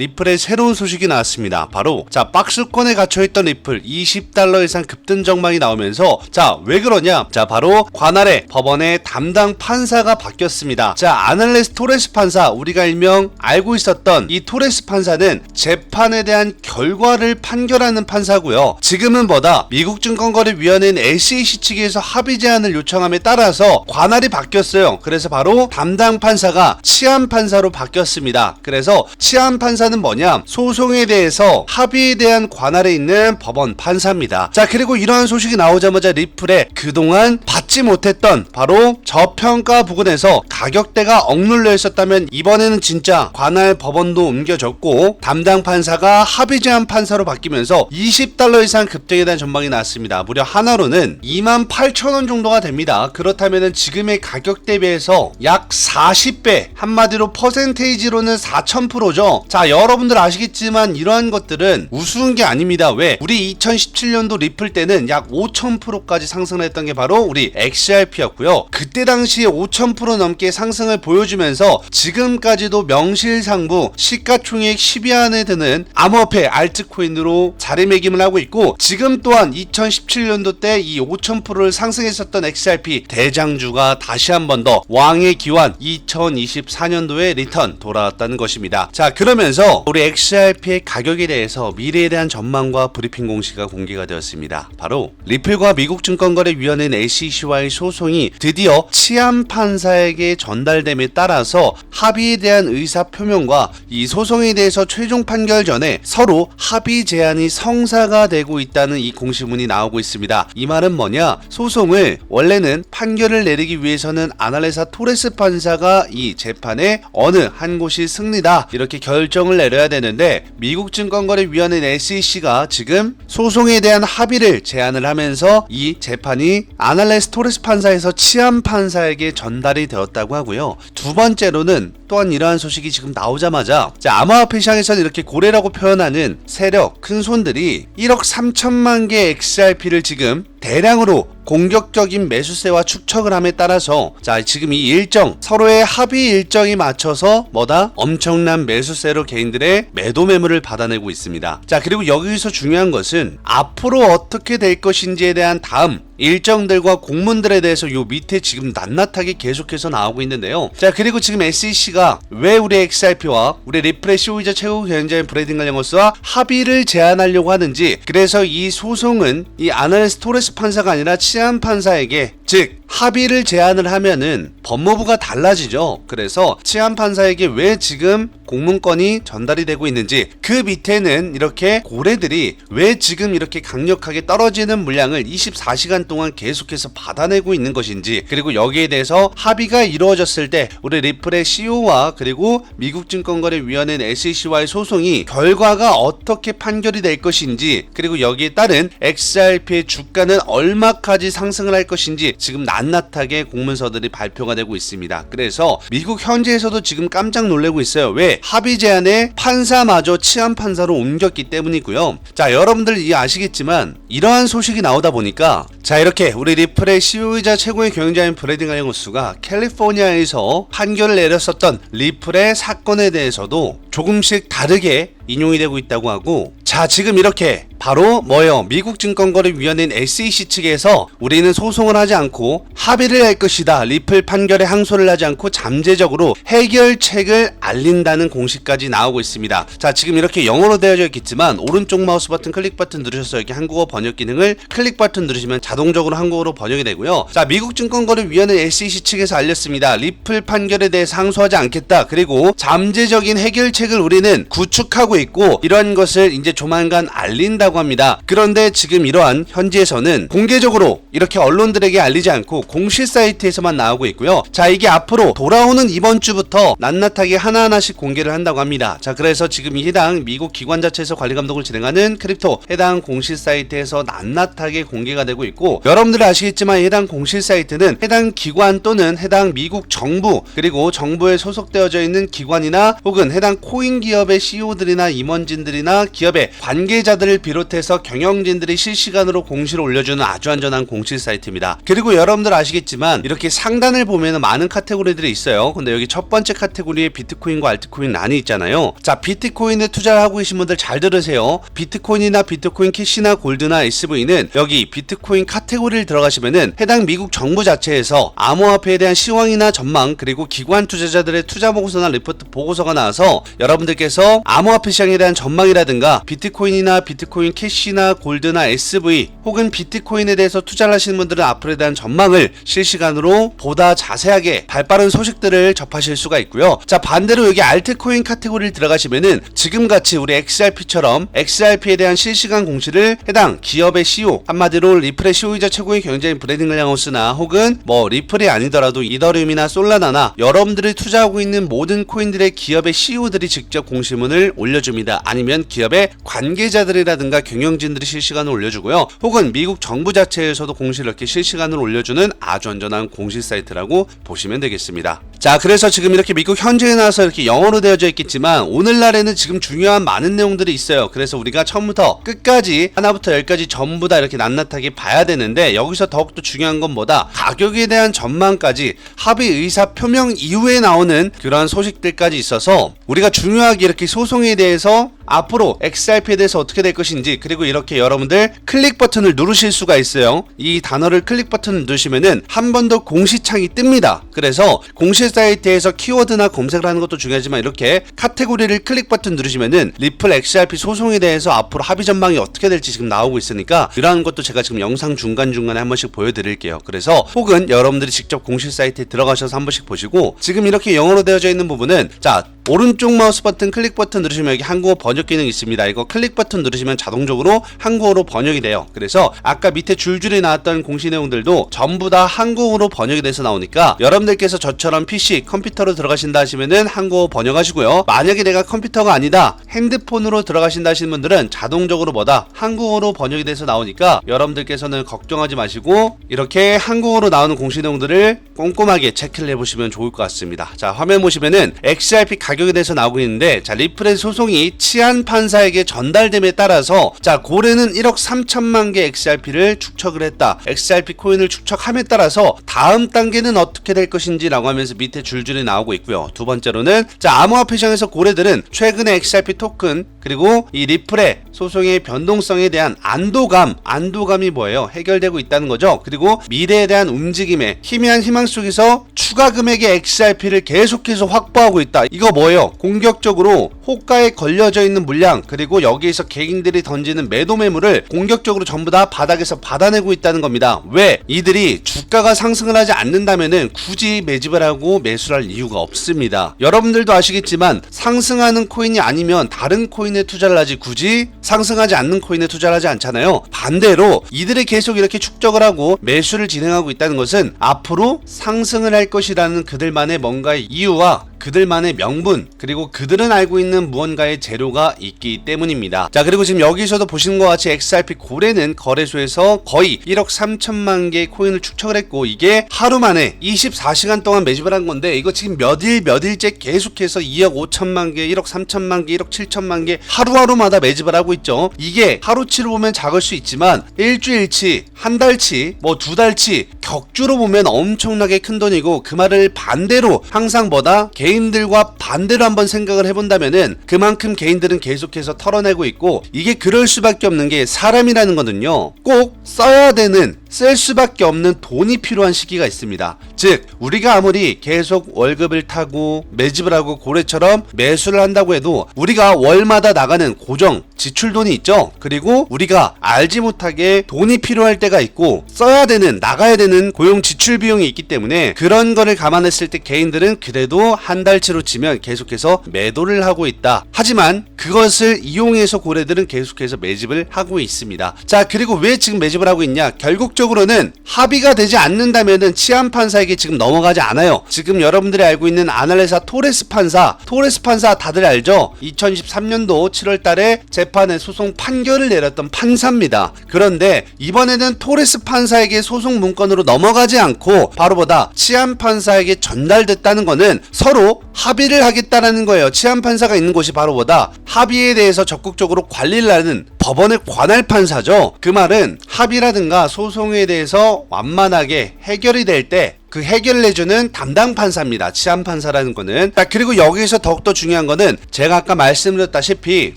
리플의 새로운 소식이 나왔습니다. 바로 자 박스권에 갇혀있던 리플 20달러 이상 급등 전망이 나오면서 자 왜 그러냐? 자 바로 관할의 법원의 담당 판사가 바뀌었습니다. 자 아날레스 토레스 판사 우리가 일명 알고 있었던 이 토레스 판사는 재판에 대한 결과를 판결하는 판사고요. 지금은 뭐다? 미국 증권거래위원회인 SEC 측에서 합의 제안을 요청함에 따라서 관할이 바뀌었어요. 그래서 바로 담당 판사가 치안 판사로 바뀌었습니다. 그래서 치안 판사 는 뭐냐? 소송에 대해서 합의에 대한 관할에 있는 법원 판사입니다. 자, 그리고 이러한 소식이 나오자마자 리플에 그동안 받지 못했던 바로 저평가 부근에서 가격대가 억눌려 있었다면 이번에는 진짜 관할 법원도 옮겨졌고 담당 판사가 합의 제한 판사로 바뀌면서 20달러 이상 급등에 대한 전망이 나왔습니다. 무려 하나로는 2만 8천 원 정도가 됩니다. 그렇다면은 지금의 가격 대비해서 약 40배 한마디로 퍼센테이지로는 4,000%죠. 자 여러분들 아시겠지만 이러한 것들은 우스운 게 아닙니다. 왜? 우리 2017년도 리플 때는 약 5,000%까지 상승했던 게 바로 우리 XRP였고요. 그때 당시에 5,000% 넘게 상승을 보여주면서 지금까지도 명실상부 시가총액 10위 안에 드는 암호화폐 알트코인으로 자리매김을 하고 있고 지금 또한 2017년도 때 이 5,000%를 상승했었던 XRP 대장주가 다시 한 번 더 왕의 기환 2024년도에 리턴 돌아왔다는 것입니다. 자 그러면서 우리 XRP의 가격에 대해서 미래에 대한 전망과 브리핑 공시가 공개가 되었습니다. 바로 리플과 미국 증권거래위원회인 SEC와의 소송이 드디어 치안 판사에게 전달됨에 따라서 합의에 대한 의사 표명과 이 소송에 대해서 최종 판결 전에 서로 합의 제안이 성사가 되고 있다는 이 공시문이 나오고 있습니다. 이 말은 뭐냐? 소송을 원래는 판결을 내리기 위해서는 아날레사 토레스 판사가 이 재판에 어느 한 곳이 승리다 이렇게 결정을 내려야 되는데 미국 증권거래위원회 SEC가 지금 소송에 대한 합의를 제안을 하면서 이 재판이 아날레스 토레스 판사에서 치안 판사에게 전달이 되었다고 하고요. 두 번째로는 또한 이러한 소식이 지금 나오자마자 자, 암호화폐 시장에서는 이렇게 고래라고 표현하는 세력 큰 손들이 1억 3천만 개 XRP를 지금 대량으로 공격적인 매수세와 축척을 함에 따라서 자 지금 이 일정 서로의 합의 일정이 맞춰서 뭐다 엄청난 매수세로 개인들의 매도 매물을 받아내고 있습니다. 자 그리고 여기서 중요한 것은 앞으로 어떻게 될 것인지에 대한 다음 일정들과 공문들에 대해서 요 밑에 지금 낱낱하게 계속해서 나오고 있는데요. 자 그리고 지금 SEC가 왜 우리 XRP와 우리 리프레시 오이자 최고 경쟁 브레이딩 관련호스와 합의를 제안하려고 하는지 그래서 이 소송은 이 아날레스 토레스 판사가 아니라 치안 판사에게 즉 합의를 제안을 하면은 법무부가 달라지죠. 그래서 치안 판사에게 왜 지금 공문건이 전달이 되고 있는지 그 밑에는 이렇게 고래들이 왜 지금 이렇게 강력하게 떨어지는 물량을 24시간 동안 계속해서 받아내고 있는 것인지 그리고 여기에 대해서 합의가 이루어졌을 때 우리 리플의 CEO와 그리고 미국 증권거래위원회 SEC와의 소송이 결과가 어떻게 판결이 될 것인지 그리고 여기에 따른 XRP의 주가는 얼마까지 상승을 할 것인지 지금 낱낱하게 공문서들이 발표가 되고 있습니다. 그래서 미국 현지에서도 지금 깜짝 놀래고 있어요. 왜? 합의 제안에 판사마저 치안 판사로 옮겼기 때문이고요. 자, 여러분들 이 아시겠지만 이러한 소식이 나오다 보니까 자 이렇게 우리 리플의 CEO이자 최고의 경영자인 브래딩 갈영우스가 캘리포니아에서 판결을 내렸었던 리플의 사건에 대해서도 조금씩 다르게 인용이 되고 있다고 하고 자 지금 이렇게 바로 뭐요? 미국 증권거래위원회인 SEC 측에서 우리는 소송을 하지 않고 합의를 할 것이다. 리플 판결에 항소를 하지 않고 잠재적으로 해결책을 알린다는 공식까지 나오고 있습니다. 자 지금 이렇게 영어로 되어져 있겠지만 오른쪽 마우스 버튼 클릭 버튼 누르셔서 여기 한국어 번역 기능을 클릭 버튼 누르시면 자동적으로 한국어로 번역이 되고요. 자 미국 증권거래위원회 SEC 측에서 알렸습니다. 리플 판결에 대해서 항소하지 않겠다. 그리고 잠재적인 해결책 을 우리는 구축하고 있고 이러한 것을 이제 조만간 알린다고 합니다. 그런데 지금 이러한 현지에서는 공개적으로 이렇게 언론들에게 알리지 않고 공식 사이트에서만 나오고 있고요. 자, 이게 앞으로 돌아오는 이번 주부터 낱낱하게 하나하나씩 공개를 한다고 합니다. 자, 그래서 지금 이 해당 미국 기관 자체에서 관리 감독을 진행하는 크립토 해당 공식 사이트에서 낱낱하게 공개가 되고 있고 여러분들 아시겠지만 해당 공식 사이트는 해당 기관 또는 해당 미국 정부 그리고 정부에 소속되어져 있는 기관이나 혹은 해당 코인 기업의 CEO들이나 임원진들이나 기업의 관계자들을 비롯 비롯해서 경영진들이 실시간으로 공시를 올려주는 아주 안전한 공시 사이트입니다. 그리고 여러분들 아시겠지만 이렇게 상단을 보면 많은 카테고리들이 있어요. 근데 여기 첫 번째 카테고리에 비트코인과 알트코인 란이 있잖아요. 자, 비트코인에 투자를 하고 계신 분들 잘 들으세요. 비트코인이나 비트코인 캐시나 골드나 SV는 여기 비트코인 카테고리를 들어가시면은 해당 미국 정부 자체에서 암호화폐에 대한 시황이나 전망 그리고 기관 투자자들의 투자 보고서나 리포트 보고서가 나와서 여러분들께서 암호화폐 시장에 대한 전망이라든가 비트코인이나 비트코인 캐시나 골드나 SV 혹은 비트코인에 대해서 투자를 하시는 분들은 앞으로에 대한 전망을 실시간으로 보다 자세하게 발빠른 소식들을 접하실 수가 있고요. 자 반대로 여기 알트코인 카테고리를 들어가시면은 지금같이 우리 XRP처럼 XRP에 대한 실시간 공시를 해당 기업의 CEO 한마디로 리플의 CEO이자 최고의 경제인 브래든 글량하우스나 혹은 뭐 리플이 아니더라도 이더리움이나 솔라나나 여러분들이 투자하고 있는 모든 코인들의 기업의 CEO들이 직접 공시문을 올려줍니다. 아니면 기업의 관계자들이라든가 경영진들이 실시간으로 올려주고요. 혹은 미국 정부 자체에서도 공시를 이렇게 실시간으로 올려주는 아주 안전한 공시 사이트라고 보시면 되겠습니다. 자, 그래서 지금 이렇게 미국 현지에 나와서 이렇게 영어로 되어져 있겠지만 오늘날에는 지금 중요한 많은 내용들이 있어요. 그래서 우리가 처음부터 끝까지 하나부터 열까지 전부 다 이렇게 낱낱하게 봐야 되는데 여기서 더욱더 중요한 건 뭐다? 가격에 대한 전망까지 합의 의사 표명 이후에 나오는 그러한 소식들까지 있어서 우리가 중요하게 이렇게 소송에 대해서 앞으로 XRP에 대해서 어떻게 될 것인지 그리고 이렇게 여러분들 클릭 버튼을 누르실 수가 있어요. 이 단어를 클릭 버튼을 누르시면은 한 번 더 공시 창이 뜹니다. 그래서 공시 사이트에서 키워드나 검색을 하는 것도 중요하지만 이렇게 카테고리를 클릭 버튼 누르시면은 리플 XRP 소송에 대해서 앞으로 합의 전망이 어떻게 될지 지금 나오고 있으니까 이러한 것도 제가 지금 영상 중간중간에 한 번씩 보여드릴게요. 그래서 혹은 여러분들이 직접 공시 사이트에 들어가셔서 한 번씩 보시고 지금 이렇게 영어로 되어져 있는 부분은 자 오른쪽 마우스 버튼 클릭 버튼 누르시면 여기 한국어 번역 기능이 있습니다. 이거 클릭 버튼 누르시면 자동적으로 한국어로 번역이 돼요. 그래서 아까 밑에 줄줄이 나왔던 공시 내용들도 전부 다 한국어로 번역이 돼서 나오니까 여러분들께서 저처럼 PC, 컴퓨터로 들어가신다 하시면은 한국어 번역하시고요. 만약에 내가 컴퓨터가 아니다 핸드폰으로 들어가신다 하시는 분들은 자동적으로 뭐다 한국어로 번역이 돼서 나오니까 여러분들께서는 걱정하지 마시고 이렇게 한국어로 나오는 공시 내용들을 꼼꼼하게 체크를 해보시면 좋을 것 같습니다. 자 화면 보시면은 XRP 가격에 대해서 나오고 있는데 자 리플의 소송이 치안 판사에게 전달됨에 따라서 자 고래는 1억 3천만 개 XRP를 축적을 했다. XRP 코인을 축적함에 따라서 다음 단계는 어떻게 될 것인지라고 하면서 밑에 줄줄이 나오고 있고요. 두 번째로는 자 암호화폐 시장에서 고래들은 최근에 XRP 토큰 그리고 이 리플의 소송의 변동성에 대한 안도감, 안도감이 뭐예요? 해결되고 있다는 거죠. 그리고 미래에 대한 움직임에 희미한 희망 속에서 추가 금액의 XRP를 계속해서 확보하고 있다. 이거 뭐예요? 공격적으로 호가에 걸려져 있는 물량 그리고 여기에서 개인들이 던지는 매도 매물을 공격적으로 전부 다 바닥에서 받아내고 있다는 겁니다. 왜? 이들이 주가가 상승을 하지 않는다면은 굳이 매집을 하고 매수를 할 이유가 없습니다. 여러분들도 아시겠지만 상승하는 코인이 아니면 다른 코인 에 투자를 하지 굳이 상승하지 않는 코인에 투자를 하지 않잖아요. 반대로 이들이 계속 이렇게 축적을 하고 매수를 진행하고 있다는 것은 앞으로 상승을 할 것이라는 그들만의 뭔가의 이유와 그들만의 명분 그리고 그들은 알고 있는 무언가의 재료가 있기 때문입니다. 자 그리고 지금 여기서도 보시는 것 같이 XRP 고래는 거래소에서 거의 1억 3천만 개의 코인을 축적을 했고 이게 하루 만에 24시간 동안 매집을 한 건데 이거 지금 몇 일 몇일째 계속해서 2억 5천만 개, 1억 3천만 개, 1억 7천만 개 하루하루마다 매집을 하고 있죠. 이게 하루치로 보면 작을 수 있지만 일주일치, 한 달치, 뭐 두 달치 격주로 보면 엄청나게 큰 돈이고 그 말을 반대로 항상 뭐다 개인들과 반대로 한번 생각을 해본다면은 그만큼 개인들은 계속해서 털어내고 있고 이게 그럴 수밖에 없는 게 사람이라는 거는요 꼭 써야 되는 쓸 수밖에 없는 돈이 필요한 시기가 있습니다. 즉 우리가 아무리 계속 월급을 타고 매집을 하고 고래처럼 매수를 한다고 해도 우리가 월마다 나가는 고정 지출 돈이 있죠. 그리고 우리가 알지 못하게 돈이 필요할 때가 있고 써야 되는 나가야 되는 고용 지출 비용이 있기 때문에 그런 거를 감안했을 때 개인들은 그래도 한 달치로 치면 계속해서 매도를 하고 있다. 하지만 그것을 이용해서 고래들은 계속해서 매집을 하고 있습니다. 자 그리고 왜 지금 매집을 하고 있냐? 결국적으로는 합의가 되지 않는다면은 치안 판사에게 지금 넘어가지 않아요. 지금 여러분들이 알고 있는 아날레사 토레스 판사, 토레스 판사 다들 알죠? 2023년도 7월 달에 재판에 소송 판결을 내렸던 판사입니다. 그런데 이번에는 토레스 판사에게 소송 문건으로 넘어가지 않고 바로보다 치안 판사에게 전달됐다는 거는 서로 합의를 하겠다라는 거예요. 치안 판사가 있는 곳이 바로 뭐다? 합의에 대해서 적극적으로 관리를 하는 법원의 관할 판사죠. 그 말은 합의라든가 소송에 대해서 완만하게 해결이 될 때 그 해결을 해주는 담당 판사입니다. 치안 판사라는 거는. 자, 그리고 여기서 더욱더 중요한 거는 제가 아까 말씀드렸다시피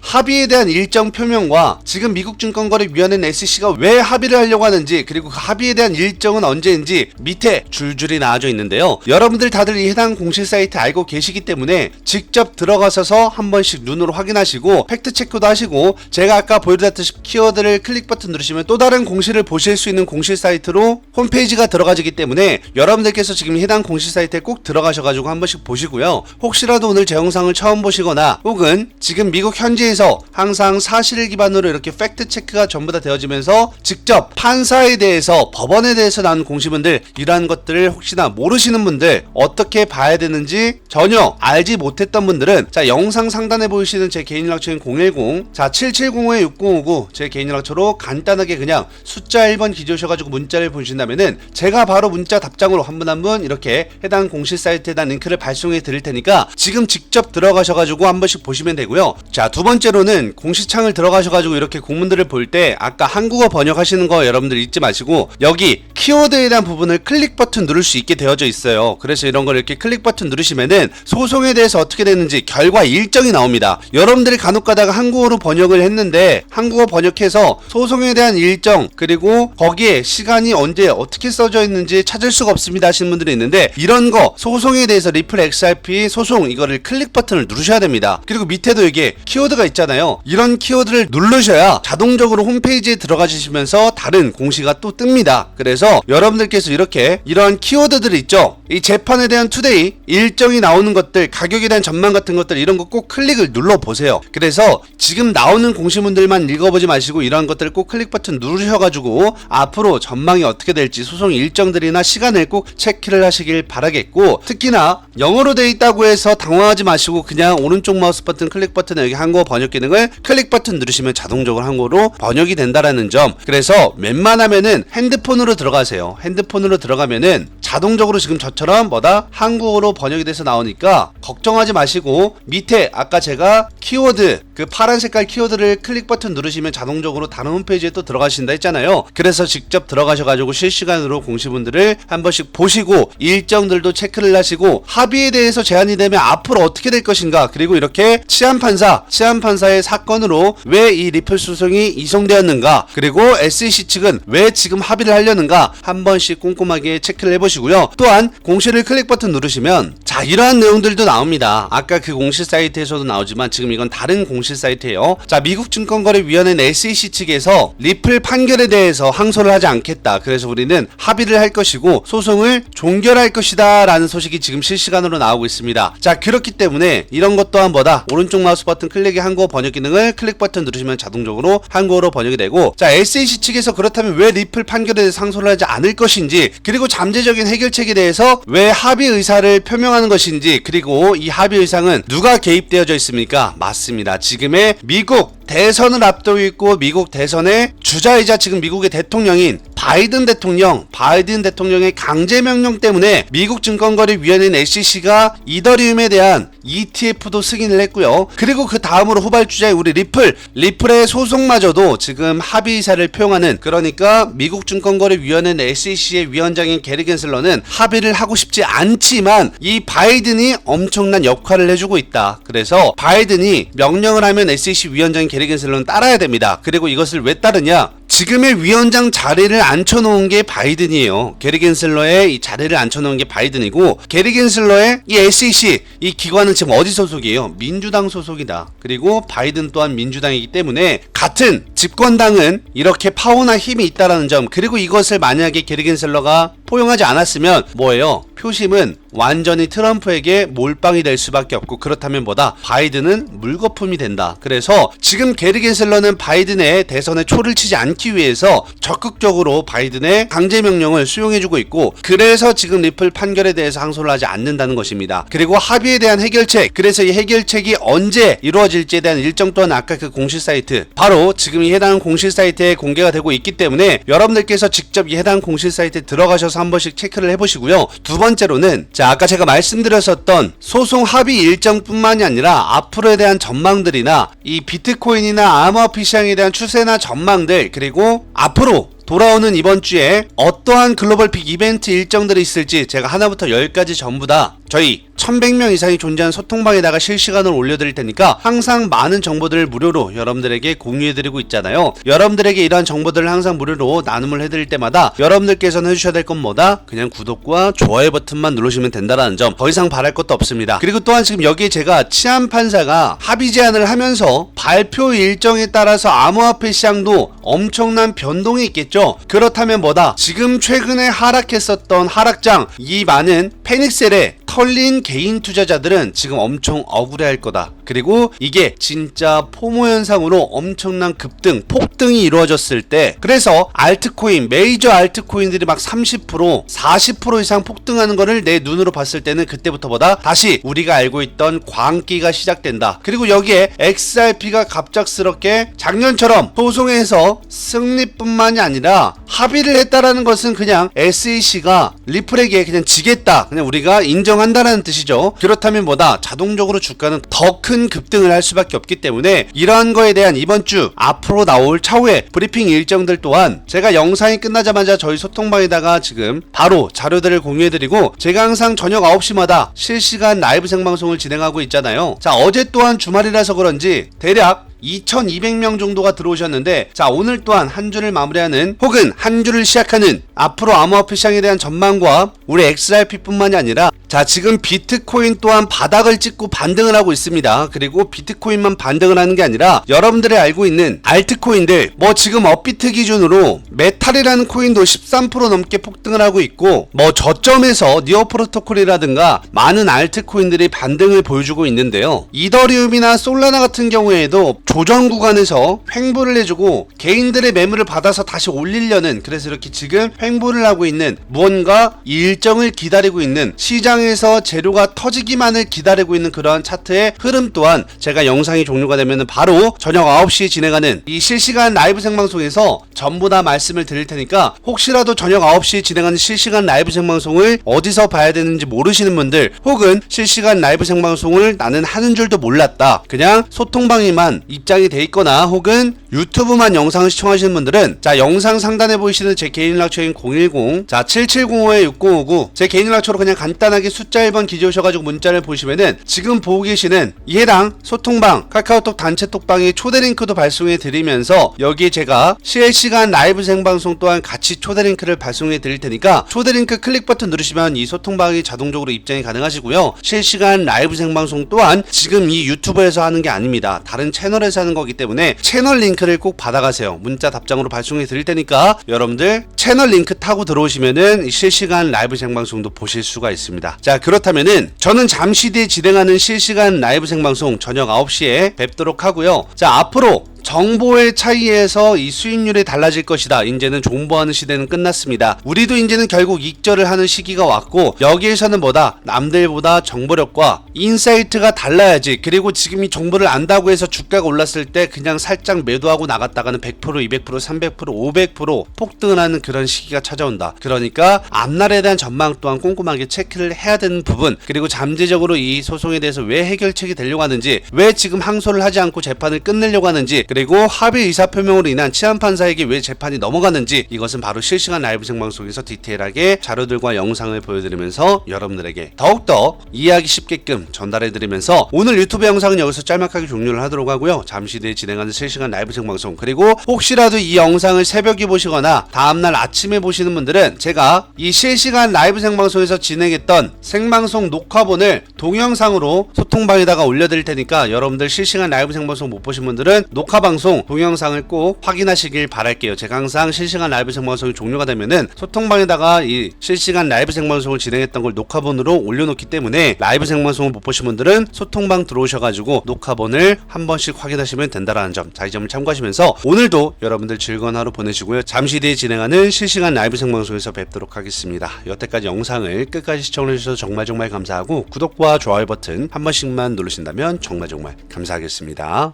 합의에 대한 일정 표명과 지금 미국 증권거래위원회 SEC가 왜 합의를 하려고 하는지 그리고 그 합의에 대한 일정은 언제인지 밑에 줄줄이 나와져 있는데요. 여러분들 다들 이 해당 공식 사이트 알고 계시기 때문에 직접 들어가셔서 한 번씩 눈으로 확인하시고 팩트 체크도 하시고 제가 아까 보여드렸듯이 키워드를 클릭 버튼 누르시면 또 다른 공시를 보실 수 있는 공식 사이트로 홈페이지가 들어가지기 때문에 여러 분들께서 지금 해당 공식 사이트에 꼭 들어가셔가지고 한 번씩 보시고요. 혹시라도 오늘 제 영상을 처음 보시거나 혹은 지금 미국 현지에서 항상 사실을 기반으로 이렇게 팩트 체크가 전부 다 되어지면서 직접 판사에 대해서 법원에 대해서 나온 공시분들 이러한 것들을 혹시나 모르시는 분들 어떻게 봐야 되는지 전혀 알지 못했던 분들은 자 영상 상단에 보이시는 제 개인 연락처인 010 자 7705-6059 제 개인 연락처로 간단하게 그냥 숫자 1번 기재오셔가지고 문자를 보내신다면은 제가 바로 문자 답장으로 한 분 한 분 이렇게 해당 공식 사이트에 대한 링크를 발송해 드릴 테니까 지금 직접 들어가셔가지고 한 번씩 보시면 되고요. 자 두 번째로는 공시창을 들어가셔가지고 이렇게 공문들을 볼 때 아까 한국어 번역하시는 거 여러분들 잊지 마시고 여기 키워드에 대한 부분을 클릭 버튼 누를 수 있게 되어져 있어요. 그래서 이런 걸 이렇게 클릭 버튼 누르시면은 소송에 대해서 어떻게 되는지 결과 일정이 나옵니다. 여러분들이 간혹 가다가 한국어로 번역을 했는데 한국어 번역해서 소송에 대한 일정 그리고 거기에 시간이 언제 어떻게 써져 있는지 찾을 수가 없습니다 하시는 분들이 있는데 이런 거 소송에 대해서 리플 XRP 소송 이거를 클릭 버튼을 누르셔야 됩니다. 그리고 밑에도 이게 키워드가 있잖아요. 이런 키워드를 누르셔야 자동적으로 홈페이지에 들어가 주시면서 다른 공시가 또 뜹니다. 그래서 여러분들께서 이렇게 이런 키워드들 있죠? 이 재판에 대한 투데이 일정이 나오는 것들 가격에 대한 전망 같은 것들 이런 거 꼭 클릭을 눌러 보세요. 그래서 지금 나오는 공시문들만 읽어보지 마시고 이런 것들을 꼭 클릭 버튼 누르셔가지고 앞으로 전망이 어떻게 될지 소송 일정들이나 시간을 꼭 체크를 하시길 바라겠고 특히나 영어로 돼 있다고 해서 당황하지 마시고 그냥 오른쪽 마우스 버튼 클릭 버튼에 여기 한국어 번역 기능을 클릭 버튼 누르시면 자동적으로 한국어로 번역이 된다라는 점. 그래서 웬만하면은 핸드폰으로 들어가세요. 핸드폰으로 들어가면은 자동적으로 지금 저처럼 뭐다? 한국어로 번역이 돼서 나오니까 걱정하지 마시고 밑에 아까 제가 키워드 그 파란 색깔 키워드를 클릭 버튼 누르시면 자동적으로 다른 홈페이지에 또 들어가신다 했잖아요. 그래서 직접 들어가셔가지고 실시간으로 공시분들을 한 번씩 보시고 일정들도 체크를 하시고 합의에 대해서 제한이 되면 앞으로 어떻게 될 것인가 그리고 이렇게 치안판사 치안판사의 사건으로 왜 이 리플 소송이 이송되었는가 그리고 SEC 측은 왜 지금 합의를 하려는가 한 번씩 꼼꼼하게 체크를 해보시고 요. 또한 공시를 클릭 버튼 누르시면 자 이러한 내용들도 나옵니다. 아까 그 공시 사이트에서도 나오지만 지금 이건 다른 공시 사이트예요. 자 미국 증권거래위원회 SEC 측에서 리플 판결에 대해서 항소를 하지 않겠다. 그래서 우리는 합의를 할 것이고 소송을 종결할 것이다 라는 소식이 지금 실시간으로 나오고 있습니다. 자 그렇기 때문에 이런 것 또한 뭐다? 오른쪽 마우스 버튼 클릭의 한국어 번역 기능을 클릭 버튼 누르시면 자동적으로 한국어로 번역이 되고 자 SEC 측에서 그렇다면 왜 리플 판결에 대해서 항소를 하지 않을 것인지 그리고 잠재적인 해결책에 대해서 왜 합의 의사를 표명하는 것인지 그리고 이 합의 의상은 누가 개입되어져 있습니까 맞습니다 지금의 미국 대선을 앞두고 있고 미국 대선의 주자이자 지금 미국의 대통령인 바이든 대통령, 바이든 대통령의 강제 명령 때문에 미국 증권거래 위원회인 SEC가 이더리움에 대한 ETF도 승인을 했고요. 그리고 그 다음으로 후발 주자의 우리 리플, 리플의 소송마저도 지금 합의사를 표용하는 그러니까 미국 증권거래 위원회 SEC의 위원장인 게리 겐슬러 는 합의를 하고 싶지 않지만 이 바이든이 엄청난 역할을 해주고 있다. 그래서 바이든이 명령을 하면 SEC 위원장인 게리 겐슬러는 따라야 됩니다. 그리고 이것을 왜 따르냐? 지금의 위원장 자리를 앉혀놓은 게 바이든이에요. 게리 겐슬러의 이 자리를 앉혀놓은 게 바이든이고 게리 겐슬러의 이 SEC 이 기관은 지금 어디 소속이에요? 민주당 소속이다. 그리고 바이든 또한 민주당이기 때문에 같은 집권당은 이렇게 파워나 힘이 있다라는 점 그리고 이것을 만약에 게리 겐슬러가 포용하지 않았으면 뭐예요? 표심은 완전히 트럼프에게 몰빵이 될 수밖에 없고 그렇다면 뭐다? 바이든은 물거품이 된다. 그래서 지금 게리 겐슬러는 바이든의 대선에 초를 치지 않기 위해서 적극적으로 바이든의 강제 명령을 수용해주고 있고 그래서 지금 리플 판결에 대해서 항소를 하지 않는다는 것입니다. 그리고 합의에 대한 해결책 그래서 이 해결책이 언제 이루어질지에 대한 일정 또한 아까 그 공식 사이트 바로 지금 이 해당 공식 사이트에 공개가 되고 있기 때문에 여러분들께서 직접 이 해당 공식 사이트에 들어가셔서 한 번씩 체크를 해보시고요. 두 번째로는 자 아까 제가 말씀드렸었던 소송 합의 일정뿐만이 아니라 앞으로에 대한 전망들이나 이 비트코인이나 암호화폐 시장에 대한 추세나 전망들 그리고 앞으로 돌아오는 이번 주에 어떠한 글로벌 빅 이벤트 일정들이 있을지 제가 하나부터 열까지 전부 다 저희 1100명 이상이 존재하는 소통방에다가 실시간으로 올려드릴 테니까 항상 많은 정보들을 무료로 여러분들에게 공유해드리고 있잖아요. 여러분들에게 이러한 정보들을 항상 무료로 나눔을 해드릴 때마다 여러분들께서는 해주셔야 될 건 뭐다? 그냥 구독과 좋아요 버튼만 누르시면 된다는 점. 더 이상 바랄 것도 없습니다. 그리고 또한 지금 여기에 제가 치안 판사가 합의 제안을 하면서 발표 일정에 따라서 암호화폐 시장도 엄청난 변동이 있겠죠. 그렇다면 뭐다? 지금 최근에 하락했었던 하락장 이 많은 페닉셀에 털린 개인 투자자들은 지금 엄청 억울해할 거다. 그리고 이게 진짜 포모 현상으로 엄청난 급등, 폭등이 이루어졌을 때 그래서 알트코인, 메이저 알트코인들이 막 30%, 40% 이상 폭등하는 거를 내 눈으로 봤을 때는 그때부터보다 다시 우리가 알고 있던 광기가 시작된다. 그리고 여기에 XRP가 갑작스럽게 작년처럼 소송에서 승리뿐만이 아니라 합의를 했다라는 것은 그냥 SEC가 리플에게 그냥 지겠다. 그냥 우리가 인정한 다라는 뜻이죠. 그렇다면 뭐다? 자동적으로 주가는 더 큰 급등을 할 수밖에 없기 때문에 이러한 거에 대한 이번 주 앞으로 나올 차후에 브리핑 일정들 또한 제가 영상이 끝나자마자 저희 소통방에다가 지금 바로 자료들을 공유해드리고 제가 항상 저녁 9시마다 실시간 라이브 생방송을 진행하고 있잖아요. 자, 어제 또한 주말이라서 그런지 대략 2,200명 정도가 들어오셨는데 자 오늘 또한 한 주를 마무리하는 혹은 한 주를 시작하는 앞으로 암호화폐 시장에 대한 전망과 우리 XRP뿐만이 아니라 자 지금 비트코인 또한 바닥을 찍고 반등을 하고 있습니다. 그리고 비트코인만 반등을 하는 게 아니라 여러분들이 알고 있는 알트코인들 뭐 지금 업비트 기준으로 메탈이라는 코인도 13% 넘게 폭등을 하고 있고 뭐 저점에서 니어 프로토콜이라든가 많은 알트코인들이 반등을 보여주고 있는데요. 이더리움이나 솔라나 같은 경우에도 조정 구간에서 횡보를 해주고 개인들의 매물을 받아서 다시 올리려는 그래서 이렇게 지금 횡보를 하고 있는 무언가 일정을 기다리고 있는 시장에서 재료가 터지기만을 기다리고 있는 그러한 차트의 흐름 또한 제가 영상이 종료가 되면 바로 저녁 9시에 진행하는 이 실시간 라이브 생방송에서 전부 다 말씀을 드릴 테니까 혹시라도 저녁 9시에 진행하는 실시간 라이브 생방송을 어디서 봐야 되는지 모르시는 분들 혹은 실시간 라이브 생방송을 나는 하는 줄도 몰랐다. 그냥 소통방에만 입장이 돼 있거나 혹은 유튜브만 영상을 시청하시는 분들은 자 영상 상단에 보이시는 제 개인 연락처인 010 자 7705에 6059 제 개인 연락처로 그냥 간단하게 숫자 1번 기재오셔가지고 문자를 보시면은 지금 보고 계시는 이 해당 소통방 카카오톡 단체 톡방에 초대 링크도 발송해 드리면서 여기에 제가 실시간 라이브 생방송 또한 같이 초대 링크를 발송해 드릴 테니까 초대 링크 클릭 버튼 누르시면 이 소통방이 자동적으로 입장이 가능하시고요. 실시간 라이브 생방송 또한 지금 이 유튜브에서 하는 게 아닙니다. 다른 채널에서 하는 거기 때문에 채널 링크를 꼭 받아가세요. 문자 답장으로 발송해 드릴 테니까 여러분들 채널 링크 타고 들어오시면은 실시간 라이브 생방송도 보실 수가 있습니다. 자 그렇다면은 저는 잠시 뒤에 진행하는 실시간 라이브 생방송 저녁 9시에 뵙도록 하고요. 자 앞으로 정보의 차이에서 이 수익률이 달라질 것이다. 이제는 존버하는 시대는 끝났습니다. 우리도 이제는 결국 익절을 하는 시기가 왔고 여기에서는 뭐다? 남들보다 정보력과 인사이트가 달라야지. 그리고 지금 이 정보를 안다고 해서 주가가 올랐을 때 그냥 살짝 매도하고 나갔다가는 100%, 200%, 300%, 500% 폭등을 하는 그런 시기가 찾아온다. 그러니까 앞날에 대한 전망 또한 꼼꼼하게 체크를 해야 되는 부분 그리고 잠재적으로 이 소송에 대해서 왜 해결책이 되려고 하는지 왜 지금 항소를 하지 않고 재판을 끝내려고 하는지 그리고 합의 의사표명으로 인한 치안 판사에게 왜 재판이 넘어가는지 이것은 바로 실시간 라이브 생방송에서 디테일하게 자료들과 영상을 보여드리면서 여러분들에게 더욱더 이해하기 쉽게끔 전달해드리면서 오늘 유튜브 영상은 여기서 짤막하게 종료를 하도록 하고요. 잠시 뒤에 진행하는 실시간 라이브 생방송 그리고 혹시라도 이 영상을 새벽에 보시거나 다음날 아침에 보시는 분들은 제가 이 실시간 라이브 생방송에서 진행했던 생방송 녹화본을 동영상으로 소통방에다가 올려드릴 테니까 여러분들 실시간 라이브 생방송 못 보신 분들은 녹화 방송 동영상을 꼭 확인하시길 바랄게요. 제가 항상 실시간 라이브 생방송이 종료가 되면은 소통방에다가 이 실시간 라이브 생방송을 진행했던 걸 녹화본으로 올려놓기 때문에 라이브 생방송을 못 보신 분들은 소통방 들어오셔가지고 녹화본을 한 번씩 확인하시면 된다라는 점. 자, 이 점을 참고하시면서 오늘도 여러분들 즐거운 하루 보내시고요. 잠시 뒤에 진행하는 실시간 라이브 생방송에서 뵙도록 하겠습니다. 여태까지 영상을 끝까지 시청해주셔서 정말 정말 감사하고 구독과 좋아요 버튼 한 번씩만 누르신다면 정말 정말 감사하겠습니다.